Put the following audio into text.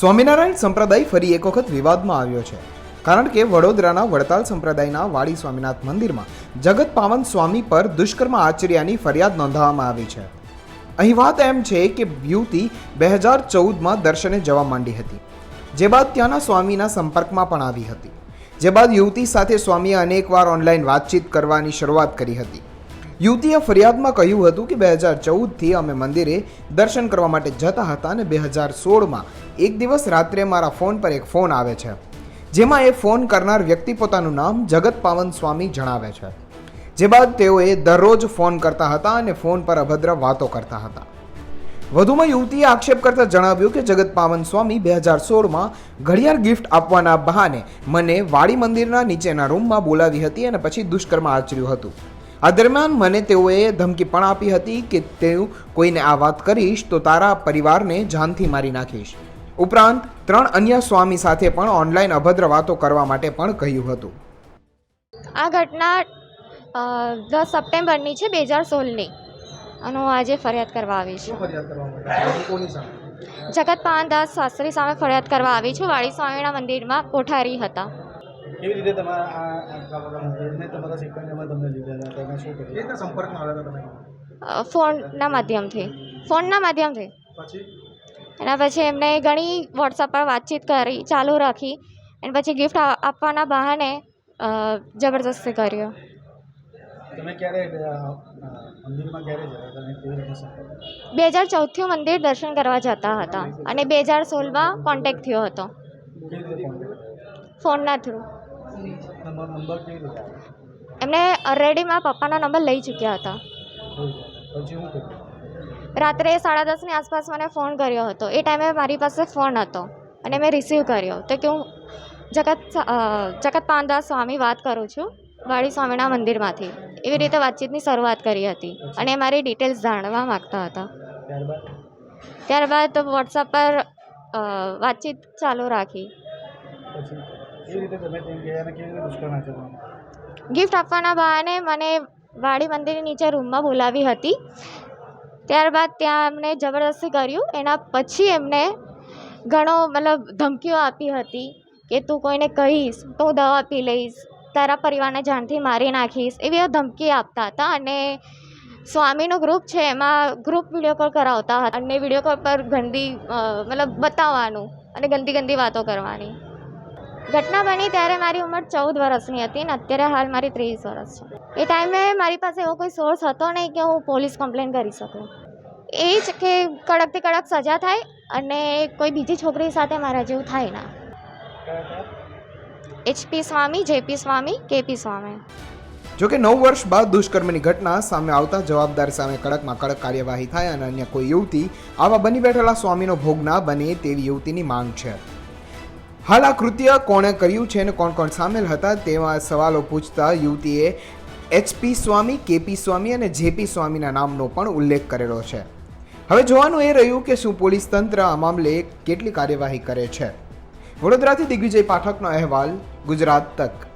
સ્વામિનારાયણ સંપ્રદાય ફરી એક વખત વિવાદમાં આવ્યો છે. કારણ કે વડોદરાના વડતાલ સંપ્રદાયના વાડી સ્વામિનાથ મંદિરમાં જગત પાવન સ્વામી પર દુષ્કર્મ આચર્યાની ફરિયાદ નોંધાવવામાં આવી છે. અહીં વાત એમ છે કે યુવતી બે હજાર ચૌદમાં દર્શને જવા માંડી હતી. જે બાદ ત્યાંના સ્વામીના સંપર્કમાં પણ આવી હતી. જે બાદ યુવતી સાથે સ્વામીએ અનેકવાર ઓનલાઈન વાતચીત કરવાની શરૂઆત કરી હતી. યુવતીએ ફરિયાદમાં કહ્યું હતું કે બે હજાર ચૌદથી અમે મંદિરે દર્શન કરવા માટે જતા હતા અને બે હજાર સોળમાં એક દિવસ રાત્રે મારા ફોન પર એક ફોન આવે છે, જેમાં એ ફોન કરનાર વ્યક્તિ પોતાનું નામ જગત પાવન સ્વામી જણાવે છે. જે બાદ તેઓએ દરરોજ ફોન કરતા હતા અને ફોન પર અભદ્ર વાતો કરતા હતા. વધુમાં યુવતીએ આક્ષેપ કરતા જણાવ્યું કે જગત પાવન સ્વામી બે હજાર સોળમાં ઘડિયાળ ગિફ્ટ આપવાના બહાને મને વાડી મંદિરના નીચેના રૂમમાં બોલાવી હતી અને પછી દુષ્કર્મ આચર્યું હતું. આ દરમિયાન મને તેઓએ ધમકી પણ આપી હતી કે તું કોઈને આ વાત કરીશ તો તારા પરિવારને જાનથી મારી નાખીશ. ઉપરાંત ત્રણ અન્ય સ્વામી સાથે પણ ઓનલાઈન અભદ્ર વાતો કરવા માટે પણ કહ્યું હતું. આ ઘટના દસ સપ્ટેમ્બરની છે બે હજાર સોળની. અને હું આજે ફરિયાદ કરવા આવી છું. જગત પાનદાસ શાસ્ત્રી સામે ફરિયાદ કરવા આવી છું. વાળી સ્વામીના મંદિરમાં કોઠારી હતા. કેવી રીતે તમારા આ આટલા બધા મંદિરને તમારા સિકંદરમાં તમને લીધેલા તમે શું કર્યું? સંપર્કમાં આવ્યા હતા તમે ફોનના માધ્યમથી. ફોનના માધ્યમથી. પછી? એના પછી એમને ઘણી વોટ્સઅપ પર વાતચીત કરી ચાલુ રાખી અને પછી ગિફ્ટ આપવાના બહાને જબરજસ્તી કર્યો. તમે ક્યારે અ, અ, મંદિરમાં ક્યારે ગયા હતા અને કેવી રીતે સંપર્ક? બે હજાર ચૌદથી મંદિર દર્શન કરવા જતા હતા અને બે હજાર સોળમાં કોન્ટેક્ટ થયો હતો. ફોનના થ્રુ એમને ઓલરેડી મારા પપ્પાના નંબર લઈ ચૂક્યા હતા. રાત્રે સાડા દસની આસપાસ મને ફોન કર્યો હતો. એ ટાઈમે મારી પાસે ફોન હતો અને મેં રિસીવ કર્યો. તો કે હું જગત જગત પાનદાસ સ્વામી વાત કરું છું વાડી સ્વામીના મંદિરમાંથી. એવી રીતે વાતચીતની શરૂઆત કરી હતી અને મારી ડિટેલ્સ જાણવા માગતા હતા. ત્યારબાદ? વોટ્સઅપ પર વાતચીત ચાલુ રાખી. ગિફ્ટ આપવાના બહાને મને વાડી મંદિરની નીચે રૂમમાં બોલાવી હતી. ત્યારબાદ ત્યાં એમને જબરદસ્તી કર્યું. એના પછી એમને ઘણો મતલબ ધમકીઓ આપી હતી કે તું કોઈને કહીશ, તો દવા પી લઈશ, તારા પરિવારને જાનથી મારી નાખીશ, એવી ધમકી આપતા હતા. અને સ્વામીનું ગ્રુપ છે, એમાં ગ્રુપ વીડિયો કોલ કરાવતા હતા. અને વીડિયો કોલ પર ગંદી મતલબ બતાવવાનું અને ગંદી ગંદી વાતો કરવાની. ઘટના બની ત્યારે મારી ઉંમર ચૌદ વર્ષની હતી ને અત્યારે હાલ મારી ત્રેવીસ વર્ષ છે. એ ટાઈમે મારી પાસે એવો કોઈ સોર્સ હતો નહીં કે હું પોલીસ કમ્પ્લેન કરી શકું. એ જ કે કડકથી કડક સજા થાય અને કોઈ બીજી છોકરી સાથે મારા જેવું થાય ના. HP Swami JP Swami KP Swami. જોકે નવ વર્ષ બાદ દુષ્કર્મની ઘટના સામે આવતા જવાબદાર સામે કડકમાં કડક કાર્યવાહી થાય અને અન્ય કોઈ યુવતી આવા બની બેઠેલા સ્વામીનો ભોગ ના બને તેવી યુવતીની માંગ છે. હાલ આ કૃત્ય કોણે કર્યું છે અને કોણ કોણ સામેલ હતા તેવા સવાલો પૂછતા યુવતીએ એચપી સ્વામી કેપી સ્વામી અને જેપી સ્વામીના નામનો પણ ઉલ્લેખ કરેલો છે. હવે જોવાનું એ રહ્યું કે શું પોલીસ તંત્ર આ મામલે કેટલી કાર્યવાહી કરે છે. વડોદરાથી દિગ્વિજય પાઠકનો અહેવાલ, ગુજરાત તક.